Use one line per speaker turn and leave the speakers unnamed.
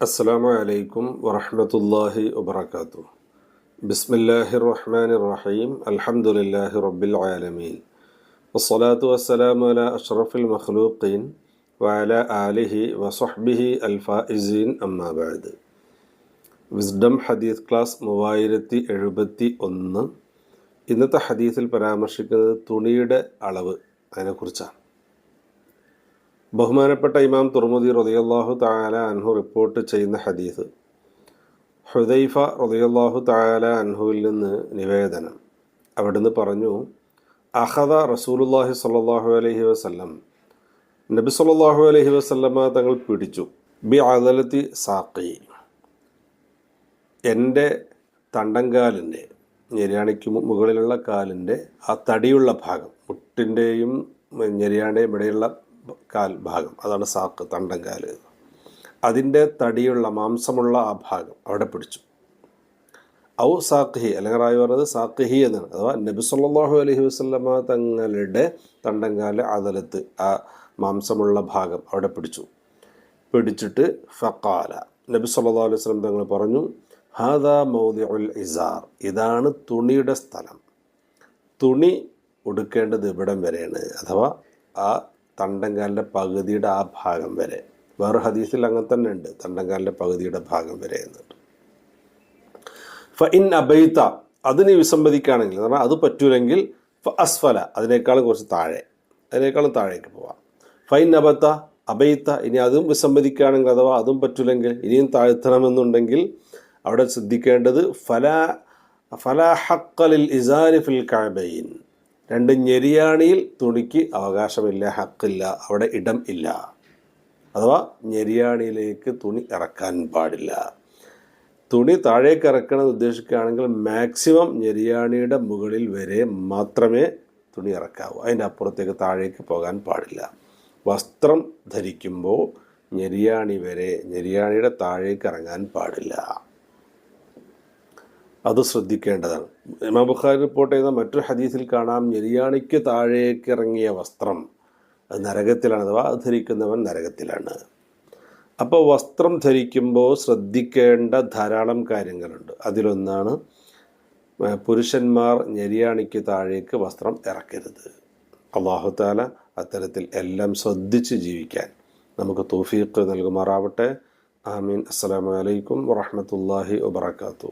السلام عليكم ورحمة الله وبركاته بسم الله الرحمن الرحيم الحمد لله رب العالمين والصلاة والسلام على أشرف المخلوقين وعلى آله وصحبه الفائزين أما بعد wisdom ഹദീസ് class മൂവായിരത്തി എഴുപത്തി ഒന്ന് ഇന്നത്തെ ഹദീസിൽ പരാമർശിക്കുന്നത് തുണിയുടെ അളവ് അതിനെക്കുറിച്ചാണ് ബഹുമാനപ്പെട്ട ഇമാം തുർമുദി റതിയല്ലാഹു താല അൻഹു റിപ്പോർട്ട് ചെയ്യുന്ന ഹദീസ്. ഹുദൈഫ റതിയല്ലാഹു താല അൻഹുവിൽ നിന്ന് നിവേദനം. അവിടുന്ന് പറഞ്ഞു അഹദ റസൂലുല്ലാഹി സ്വല്ലല്ലാഹു അലഹി വസല്ലം. നബി സല്ലാഹു അലഹി വസല്ലമ തങ്ങൾ പിടിച്ചു. ബി അദലത്തി സാഖി. എന്റെ തണ്ടങ്കാലിന്റെ ഞെരിയാണിക്ക് മുകളിലുള്ള കാലിന്റെ ആ തടിയുള്ള ഭാഗം മുട്ടിന്റെയും ഞെരിയാണ്ടെയും ഇടയുള്ള കാൽ ഭാഗം. അതാണ് സാക്ക് തണ്ടങ്കാൽ അതിന്റെ തടിയുള്ള മാംസമുള്ള ആ ഭാഗം അവിടെ പിടിച്ചു. ഔ സാഖ്ഹി അല്ലെങ്കിൽ റായി പറഞ്ഞത്? സാഖ്ഹി എന്നാണ്. അഥവാ നബി സല്ലാഹു അലഹി വസല്ലമ തങ്ങളുടെ തണ്ടൻകാൽ അതലത്ത് ആ മാംസമുള്ള ഭാഗം അവിടെ പിടിച്ചു. പിടിച്ചിട്ട് ഫക്കാല നബി സല്ലാ അലൈഹി വസല്ലം തങ്ങൾ പറഞ്ഞു ഹാദ മൗദി ഉൽ ഇസാർ. ഇതാണ് തുണിയുടെ സ്ഥലം. തുണി ഉടുക്കേണ്ടത് ഇവിടം വരെയാണ്? അഥവാ ആ തണ്ടങ്കാലിന്റെ പകുതിയുടെ ആ ഭാഗം വരെ. വേറെ ഹദീസിൽ അങ്ങനെ തന്നെ ഉണ്ട്. തണ്ടങ്കാലിന്റെ പകുതിയുടെ ഭാഗം വരെ എന്നിട്ട്. ഫ ഇൻ അബൈത്ത അതിനെ വിസമ്മതിക്കുകയാണെങ്കിൽ എന്ന് പറഞ്ഞാൽ അത് പറ്റൂലെങ്കിൽ ഫ അസ്ഫല അതിനേക്കാളും കുറച്ച് താഴെ അതിനേക്കാളും താഴേക്ക് പോവാം. ഫൈൻ അബത്ത അബൈത്ത ഇനി അതും വിസമ്മതിക്കുകയാണെങ്കിൽ അഥവാ അതും പറ്റൂലെങ്കിൽ ഇനിയും താഴ്ത്തണമെന്നുണ്ടെങ്കിൽ അവിടെ ശ്രദ്ധിക്കേണ്ടത് ഫല ഫല ഹക്കലിൽ ഇസാരി ഫിൽ കാബൈൻ രണ്ട് ഞെരിയാണിയിൽ തുണിക്ക് അവകാശമില്ല ഹക്കില്ല അവിടെ ഇടം ഇല്ല. അഥവാ ഞെരിയാണിയിലേക്ക് തുണി ഇറക്കാൻ പാടില്ല. തുണി താഴേക്ക് ഇറക്കണം ഉദ്ദേശിക്കുകയാണെങ്കിൽ മാക്സിമം ഞെരിയാണിയുടെ മുകളിൽ വരെ മാത്രമേ തുണി ഇറക്കാവൂ. അതിന്റെ അപ്പുറത്തേക്ക് താഴേക്ക് പോകാൻ പാടില്ല. വസ്ത്രം ധരിക്കുമ്പോൾ ഞെരിയാണി വരെ ഞെരിയാണിയുടെ താഴേക്ക് ഇറങ്ങാൻ പാടില്ല. അത് ശ്രദ്ധിക്കേണ്ടതാണ്. ഇമാം ബുഖാരി റിപ്പോർട്ട് ചെയ്ത മറ്റൊരു ഹദീസിൽ കാണാം ഞെരിയാണിക്ക് താഴേക്ക് ഇറങ്ങിയ വസ്ത്രം അത് നരകത്തിലാണ് അഥവാ അത് ധരിക്കുന്നവൻ നരകത്തിലാണ്. അപ്പോൾ വസ്ത്രം ധരിക്കുമ്പോൾ ശ്രദ്ധിക്കേണ്ട ധാരാളം കാര്യങ്ങളുണ്ട്. അതിലൊന്നാണ് പുരുഷന്മാർ ഞെരിയാണിക്ക് താഴേക്ക് വസ്ത്രം ഇറക്കരുത്. അള്ളാഹുത്താല അത്തരത്തിൽ എല്ലാം ശ്രദ്ധിച്ച് ജീവിക്കാൻ നമുക്ക് തോഫീക്ക് നൽകുമാറാവട്ടെ. ആമീൻ. അസ്സാം വലൈക്കും വറഹമത്തല്ലാഹി വബർക്കാത്തു